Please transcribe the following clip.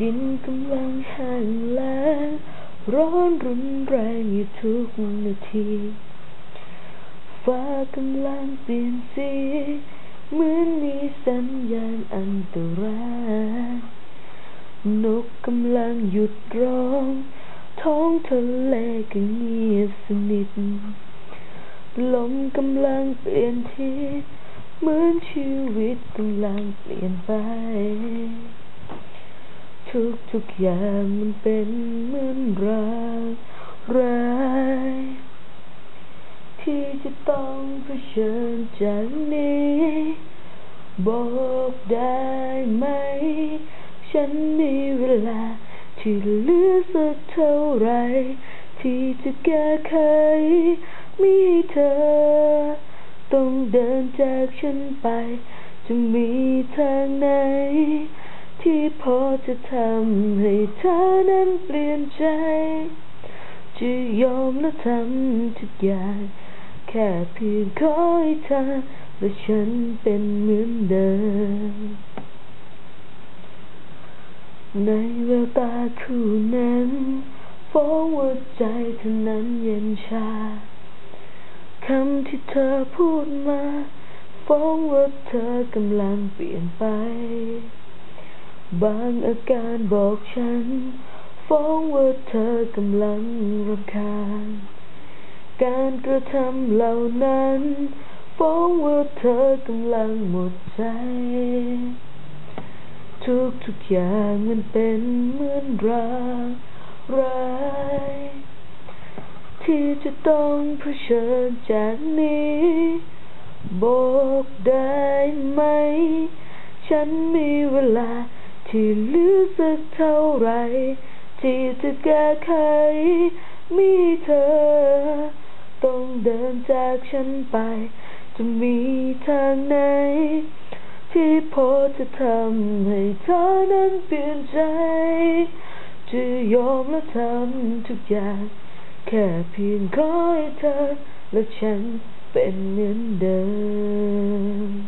ดินกำลังแห้งแล้งร้อนรุนแรงอยู่ทุกนาทีฟ้ากำลังเปลี่ยนสีเหมือนมีสัญญาณอันตรายนกกำลังหยุดร้อง ท้องทะเลก็เงียบสนิทลมกำลังเปลี่ยนทิศเหมือนชีวิตกำลังเปลี่ยนไป ทุกทุกอย่างมันเป็นเหมือนรางร้ายที่จะต้องเผชิญจากนี้ บอกได้ไหม ฉันมีเวลา ที่เหลือสักเท่าไร ที่จะแก้ไขม่ให้เธอ ต้องเดินจากฉันไป จะมีทางไหน ที่พอจะทำให้เธอนั้นเปลี่ยนใจ จะยอมและทำทุกอย่าง แค่เพียงขอให้เธอและฉันเป็นเหมือนเดิม ในแววตาคู่นั้นฟ้องว่าใจเธอนั้นเย็นชา คำที่เธอพูดมาฟ้องว่าเธอกำลังเปลี่ยนไป บางอาการบอกฉัน ฟ้องว่าเธอกำลังรำคาญ การกระทำเหล่านั้น ฟ้องว่าเธอกำลังหมดใจ ทุกทุกอย่างมันเป็นเหมือนรางร้ายที่จะต้องเผชิญจากนี้ บอกได้ไหม ฉันมีเวลา ที่เหลือสักเท่าไร ที่จะแก้ไขมีเธอ ต้องเดินจากฉันไป จะมีทางไหน ที่พอจะทำให้เธอนั้นเปลี่ยนใจ จะยอมและทำทุกอย่าง แค่เพียงขอให้เธอและฉันเป็นเหมือนเดิม